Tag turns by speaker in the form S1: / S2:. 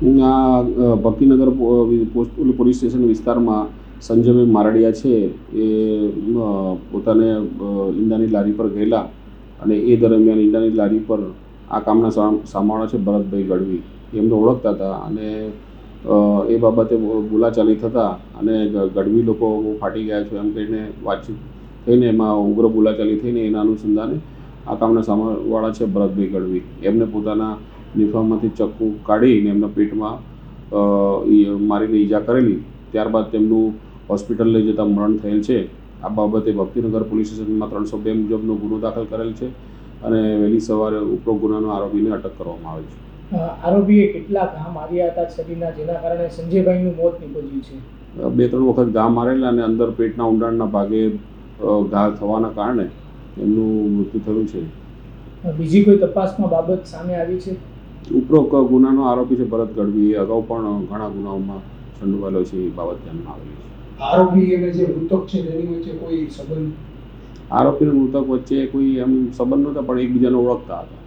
S1: આ Bhaktinagar post police station વિસ્તારમાં સંજયભાઈ મારડિયા છે, એ પોતાને ઈંડાની લારી પર ગયેલા અને એ દરમિયાન ઈંડાની લારી પર આ કામના સામાણા છે ભરતભાઈ ગઢવી. એમને ઓળખતા હતા અને એ બાબતે બોલાચાલી થતાં અને ગઢવી લોકો ફાટી ગયા છે એમ કહીને વાતચીત થઈને એમાં ઉગ્ર બોલાચાલી થઈને એના અનુસંધાને આ કામના સામાવાળા છે ભરતભાઈ ગઢવી. એમને પોતાના નિફામાંથી ચક્કુ કાઢીને એમના પેટમાં મારીને ઈજા કરેલી. ત્યારબાદ તેમનું હોસ્પિટલ લઈ જતાં મરણ થયેલ છે. આ બાબતે ભક્તિનગર પોલીસ સ્ટેશનમાં ત્રણસો બે મુજબનો ગુનો દાખલ કરેલ છે અને વહેલી સવારે ઉપરોક્ત ગુનાનો આરોપીને અટક કરવામાં આવે છે.
S2: આરોપીએ કેટલા ઘા માર્યા હતા શરીરના જેના કારણે સંજયભાઈનું મોત નીપજ્યું છે?
S1: બે ત્રણ વખત ઘા મારેલા અને અંદર પેટના ઊંડાણના ભાગે ઘા થવાના કારણે એમનું મૃત્યુ થયું છે.
S2: બીજી કોઈ તપાસમાં બાબત સામે આવી છે?
S1: ઉપરોક્ત ગુનાનો આરોપી છે ભરત ગઢવી એ અગાઉ પણ ઘણા ગુનાઓમાં સંડોવાયેલો છે એ બાબત ધ્યાનમાં આવેલી છે.
S3: આરોપી અને જે મૃતક છે તેની વચ્ચે કોઈ સંબંધ?
S1: આરોપી અને મૃતક વચ્ચે કોઈ એમ સંબંધ નહોતા પણ એકબીજાને ઓળખતા હતા.